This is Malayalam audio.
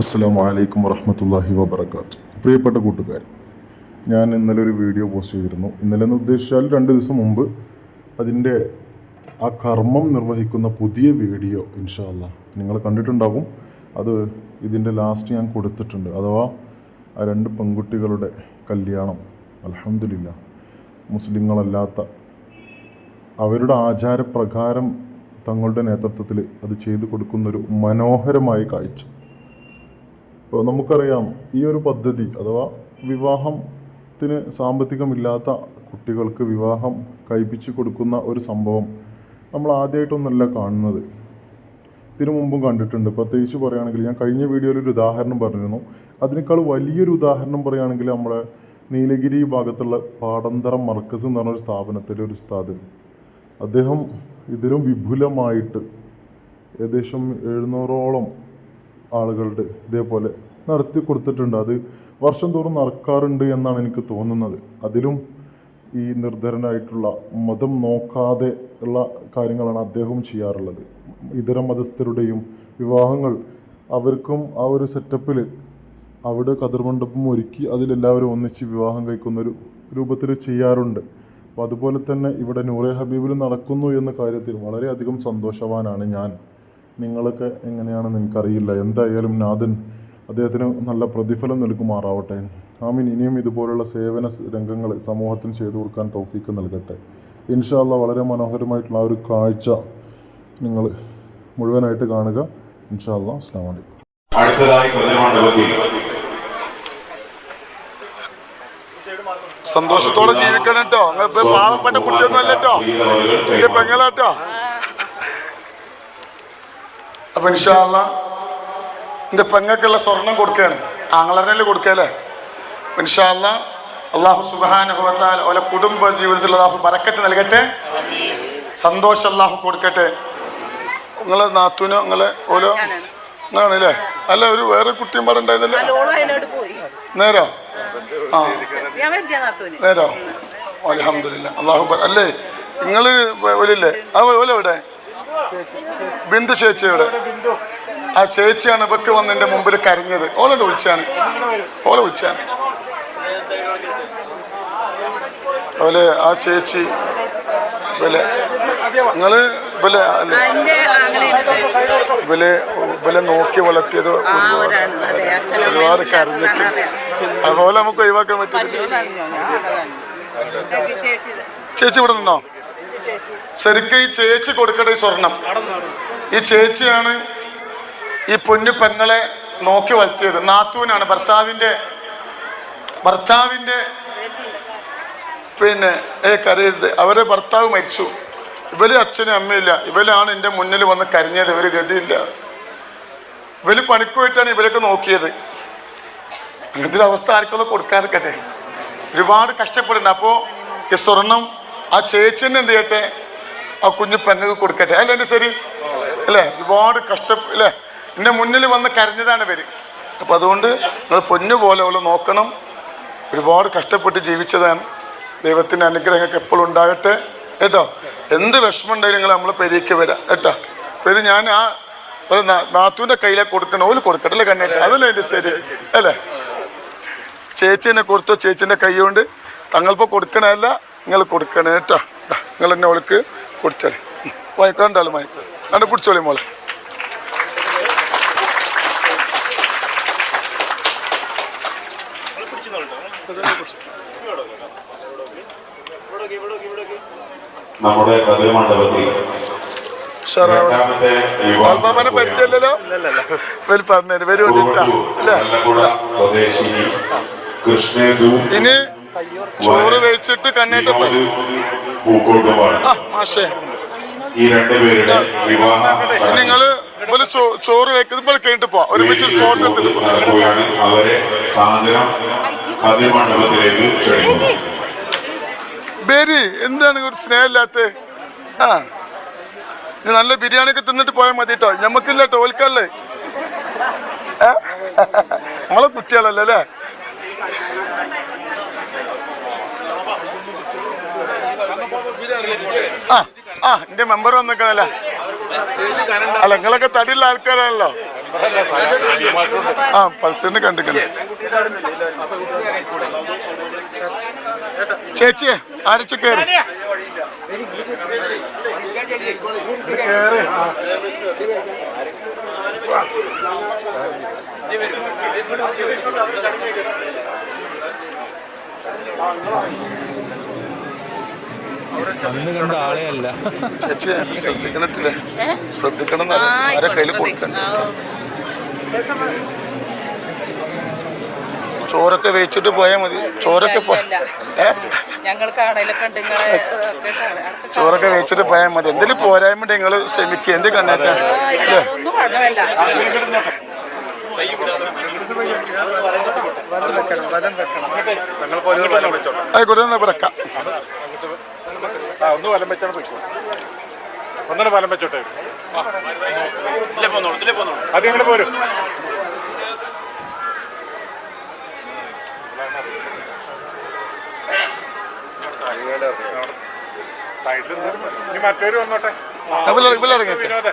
അസ്സാം വലൈക്കും വറഹമത്തല്ലാഹി വബർക്കാത്തു പ്രിയപ്പെട്ട കൂട്ടുകാർ ഞാൻ ഇന്നലെ ഒരു വീഡിയോ പോസ്റ്റ് ചെയ്തിരുന്നു. ഇന്നലെ എന്ന് ഉദ്ദേശിച്ചാൽ രണ്ട് ദിവസം മുമ്പ് അതിന്റെ ആ കർമ്മം നിർവഹിക്കുന്ന പുതിയ വീഡിയോ ഇൻഷാല്ല നിങ്ങൾ കണ്ടിട്ടുണ്ടാകും അത് ഇതിന്റെ ലാസ്റ്റ് ഞാൻ കൊടുത്തിട്ടുണ്ട്. അഥവാ ആ രണ്ട് പെൺകുട്ടികളുടെ കല്യാണം അലഹമില്ല മുസ്ലിങ്ങളല്ലാത്ത അവരുടെ ആചാരപ്രകാരം തങ്ങളുടെ നേതൃത്വത്തിൽ അത് ചെയ്തു കൊടുക്കുന്നൊരു മനോഹരമായ കാഴ്ച. ഇപ്പോൾ നമുക്കറിയാം ഈ ഒരു പദ്ധതി അഥവാ വിവാഹത്തിന് സാമ്പത്തികമില്ലാത്ത കുട്ടികൾക്ക് വിവാഹം കഴിപ്പിച്ച് കൊടുക്കുന്ന ഒരു സംഭവം നമ്മൾ ആദ്യമായിട്ടൊന്നല്ല കാണുന്നത്. ഇതിനു മുമ്പും കണ്ടിട്ടുണ്ട്. പ്രത്യേകിച്ച് പറയുകയാണെങ്കിൽ ഞാൻ കഴിഞ്ഞ വീഡിയോയിൽ ഒരു ഉദാഹരണം പറഞ്ഞിരുന്നു. അതിനേക്കാൾ വലിയൊരു ഉദാഹരണം പറയുകയാണെങ്കിൽ നമ്മുടെ നീലഗിരി ഭാഗത്തുള്ള പാടന്തരം മർക്കസ് എന്ന് പറഞ്ഞൊരു സ്ഥാപനത്തിലെ ഒരു ഉസ്താദ്. അദ്ദേഹം ഇതിലും വിപുലമായിട്ട് ഏകദേശം എഴുന്നൂറോളം ആളുകളുടെ ഇതേപോലെ നടത്തി കൊടുത്തിട്ടുണ്ട്. അത് വർഷം തോറും നടക്കാറുണ്ട് എന്നാണ് എനിക്ക് തോന്നുന്നത്. അതിലും ഈ നിർധരനായിട്ടുള്ള മതം നോക്കാതെ ഉള്ള കാര്യങ്ങളാണ് അദ്ദേഹം ചെയ്യാറുള്ളത്. ഇതര മതസ്ഥരുടെയും വിവാഹങ്ങൾ അവർക്കും ആ ഒരു സെറ്റപ്പിൽ അവിടെ കതിർമണ്ഡപം ഒരുക്കി അതിലെല്ലാവരും ഒന്നിച്ച് വിവാഹം കഴിക്കുന്ന ഒരു രൂപത്തിൽ ചെയ്യാറുണ്ട്. അപ്പോൾ അതുപോലെ തന്നെ ഇവിടെ നൂറെ ഹബീബിൽ നടക്കുന്നു എന്ന കാര്യത്തിൽ വളരെയധികം സന്തോഷവാനാണ് ഞാൻ. നിങ്ങളൊക്കെ എങ്ങനെയാണെന്ന് എനിക്കറിയില്ല. എന്തായാലും നാഥൻ അദ്ദേഹത്തിന് നല്ല പ്രതിഫലം നൽകുമാറാവട്ടെ. ആമീൻ. ഇനിയും ഇതുപോലുള്ള സേവന രംഗങ്ങൾ സമൂഹത്തിന് ചെയ്തു കൊടുക്കാൻ തൗഫീക്ക് നൽകട്ടെ. ഇൻഷാല്ല വളരെ മനോഹരമായിട്ടുള്ള ആ ഒരു കാഴ്ച നിങ്ങൾ മുഴുവനായിട്ട് കാണുക. ഇൻഷാല്ല അസ്ലാം വലൈക്കും അടുത്തതായി സന്തോഷത്തോടെ ജീവിക്കണം കേട്ടോ പാവപ്പെട്ട കുട്ടിയൊന്നും അല്ലട്ടോ. പെങ്ങളാട്ടോ. അപ്പൊ ഇൻഷാല്ല എന്റെ പെങ്ങൾക്കുള്ള സ്വർണം കൊടുക്കുകയാണ്. ആങ്ങളറിനല്ലേ കൊടുക്കല്ലേ മനുഷ്യല്ല അള്ളാഹു സുബാനുഭവത്താൽ ഓലെ കുടുംബ ജീവിതത്തിൽ അള്ളാഹു ബറക്കത്ത് നൽകട്ടെ. സന്തോഷം അള്ളാഹു കൊടുക്കട്ടെ. നിങ്ങളെ നാത്തൂനോ നിങ്ങളെ ഓരോ നിങ്ങളാണല്ലേ? അല്ല ഒരു വേറെ കുട്ടിയും പറഞ്ഞിട്ടുണ്ടായിരുന്നല്ലോ നേരോ? ആ. നേരോ? അലഹമില്ല അള്ളാഹു അല്ലേ? അല്ലേ നിങ്ങൾ ഒലില്ലേ ആ ഓലോ എവിടെ? ബിന്ദു ചേച്ചി എവിടെ ആ ചേച്ചിയാണ് ഇവക്ക് വന്ന് എന്റെ മുമ്പിൽ കരഞ്ഞത്. ഓലോട് വിളിച്ചാണ്. ഓല വിളിച്ചാണ്. അതുപോലെ ആ ചേച്ചി ഇവലെ നിങ്ങൾ ഇവലെ എന്റെ ഇവലെ ഇവലെ നോക്കി വളർത്തിയത് ഒരുപാട് കരഞ്ഞിട്ട്. അതുപോലെ നമുക്ക് ഒഴിവാക്കാൻ പറ്റില്ല ചേച്ചി ഇവിടെ നിന്നോ? ശരിക്കും ഈ ചേച്ചി കൊടുക്കട്ടെ ഈ സ്വർണം. ഈ ചേച്ചിയാണ് ഈ പൊന്നു പെങ്ങളെ നോക്കി വളർത്തിയത്. നാത്തൂനാണ് ഭർത്താവിന്റെ ഭർത്താവിന്റെ പിന്നെ ഏ കരയരുത്. അവരെ ഭർത്താവ് മരിച്ചു. ഇവർ അച്ഛനും അമ്മയില്ല ഇവരാണ് എന്റെ മുന്നിൽ വന്ന് കരഞ്ഞത്. ഇവർ ഗതിയില്ല. ഇവർ പണിക്ക് പോയിട്ടാണ് ഇവരൊക്കെ നോക്കിയത്. അങ്ങനത്തെ അവസ്ഥ ആർക്കൊന്നും കൊടുക്കാതിരിക്കട്ടെ. ഒരുപാട് കഷ്ടപ്പെടുന്നുണ്ട്. അപ്പോൾ ഈ സ്വർണം ആ ചേച്ചിനെ എന്ത് ചെയ്യട്ടെ? ആ കുഞ്ഞു പെങ്ങൾക്ക് കൊടുക്കട്ടെ. അല്ല ശരി? അല്ലേ ഒരുപാട് കഷ്ട അല്ലേ? എന്റെ മുന്നിൽ വന്ന് കരഞ്ഞതാണ് ഇവർ അപ്പം അതുകൊണ്ട് നിങ്ങൾ പൊന്നു പോലെ പോലെ നോക്കണം. ഒരുപാട് കഷ്ടപ്പെട്ട് ജീവിച്ചതാണ്. ദൈവത്തിന്റെ അനുഗ്രഹങ്ങൾക്ക് എപ്പോഴും ഉണ്ടാകട്ടെ. കേട്ടോ? എന്ത് വിഷമം ഉണ്ടെങ്കിലും നിങ്ങൾ നമ്മളെ പെരിക്ക് വരാം. കേട്ടോ? അപ്പം ഇത് ഞാൻ ആ ഒരു നാത്തുവിന്റെ കയ്യിലേക്ക് കൊടുക്കണം ഓൽ കൊടുക്കട്ടെ അല്ലേ അതല്ലേ എന്റെ ശരി. അല്ലേ? ചേച്ചീനെ കൊടുത്തോ? ചേച്ചീന്റെ കൈ കൊണ്ട്. തങ്ങളിപ്പോൾ കൊടുക്കണമല്ല നിങ്ങൾ കൊടുക്കണേ. കേട്ടോ? നിങ്ങൾ എന്നെ ഓൾക്ക് കുടിച്ചോളി വായിക്കാണ്ടാലും വായിക്കാം കണ്ട് കുടിച്ചോളി മോളെ. നമ്മുടെ ഇവർ പറഞ്ഞു വരും സ്വദേശിനി കൃഷ്ണേതു ഇനി ചോറ് വെച്ചിട്ട് മാഷേ. ഈ രണ്ടുപേരുടെ വിവാഹ നിങ്ങൾ ഇവർ ചോറ് വെക്കുമ്പോൾ കഴിഞ്ഞിട്ട് പോവാം. ഒരുമിച്ച് ഫോട്ടോ നടക്കുകയാണ്. അവരെ സാന്ദ്രം പ്രതിമണ്ഡപത്തിലേക്ക് ക്ഷണിക്കുന്നു. ബേരി എന്താണ് ഒരു സ്നേഹമില്ലാത്ത? ആ. നല്ല ബിരിയാണി ഒക്കെ തിന്നിട്ട് പോയാൽ മതി കേട്ടോ ഞമ്മക്കില്ല ടോൽക്കല്ലേ നമ്മളെ കുട്ടികളല്ലേ അല്ലേ? ആ ആ എന്റെ മെമ്പർ വന്നിക്കണല്ലേ? അല്ല നിങ്ങളൊക്കെ തടിയുള്ള ആൾക്കാരാണല്ലോ. ആ പൾസറിന് കണ്ടിക്കണേ. ചേച്ചിയെ ആരച്ച കയറി അന്ന് കണ്ട ആളെ അല്ല ചേച്ചി ശ്രദ്ധിക്കണിട്ടില്ലേ? ശ്രദ്ധിക്കണം കയ്യിൽ. കൊടുക്കണ്ട ചോറൊക്കെ വെച്ചിട്ട് പോയാൽ മതി. ചോറൊക്കെ ഇല്ല, ഇല്ല? ഇല്ല. ചോറൊക്കെ വെച്ചിട്ട് പോയാൽ മതി. എന്തെങ്കിലും പോരായ്മ നിങ്ങൾ ശ്രമിക്കുക എന്ത് ഇല്ല, കുഴപ്പമില്ല. ആയിക്കോട്ടെ എന്നാ വിടക്കാം ആ ഒന്ന് വലം വെച്ചാണ് പോയിക്കോ. വലം വെച്ചോട്ടെ. അത് ഞങ്ങൾ പോരും. സൈഡിൽ മറ്റൊരു വന്നോട്ടെ. വിനോദേ.